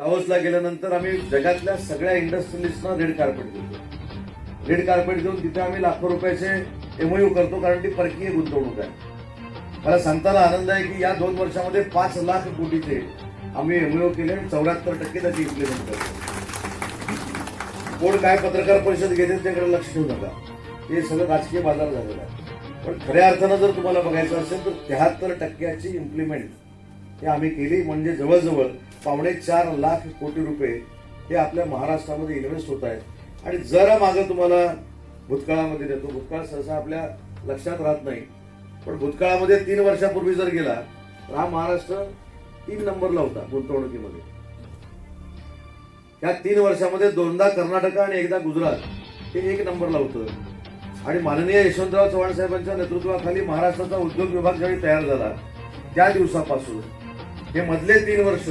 दावोसला गेल्यानंतर आम्ही जगातल्या सगळ्या इंडस्ट्रियलिस्टना रेड कार्पेट देतो. रेड कार्पेट देऊन तिथे आम्ही लाखो रुपयाचे एमओयू करतो कारण ती परकीय गुंतवणूक आहे. मला सांगताना आनंद आहे की या दोन वर्षामध्ये पाच लाख कोटीचे आम्ही एमओयू केले आणि चौऱ्याहत्तर टक्के त्याची इम्प्लिमेंट करतो. कोण काय पत्रकार परिषद घेते त्याकडे लक्ष ठेवू नका. हे सगळं राजकीय बाजार झालेलं आहे. पण खऱ्या अर्थानं जर तुम्हाला बघायचं असेल तर त्र्याहत्तर टक्क्याची इम्प्लिमेंट हे आम्ही केली. म्हणजे जवळजवळ पावणे चार लाख कोटी रुपये हे आपल्या महाराष्ट्रामध्ये इन्व्हेस्ट होत आहेत. आणि जरा मागं तुम्हाला भूतकाळामध्ये देतो. भूतकाळ सहसा आपल्या लक्षात राहत नाही. पण भूतकाळामध्ये तीन वर्षापूर्वी जर गेला तर हा महाराष्ट्र तीन नंबरला होता गुंतवणुकीमध्ये. त्या तीन वर्षामध्ये दोनदा कर्नाटक आणि एकदा गुजरात हे एक नंबरला होतं. आणि माननीय यशवंतराव चव्हाण साहेबांच्या नेतृत्वाखाली महाराष्ट्राचा उद्योग विभाग ज्यावेळी तयार झाला त्या दिवसापासून हे मधले तीन वर्ष.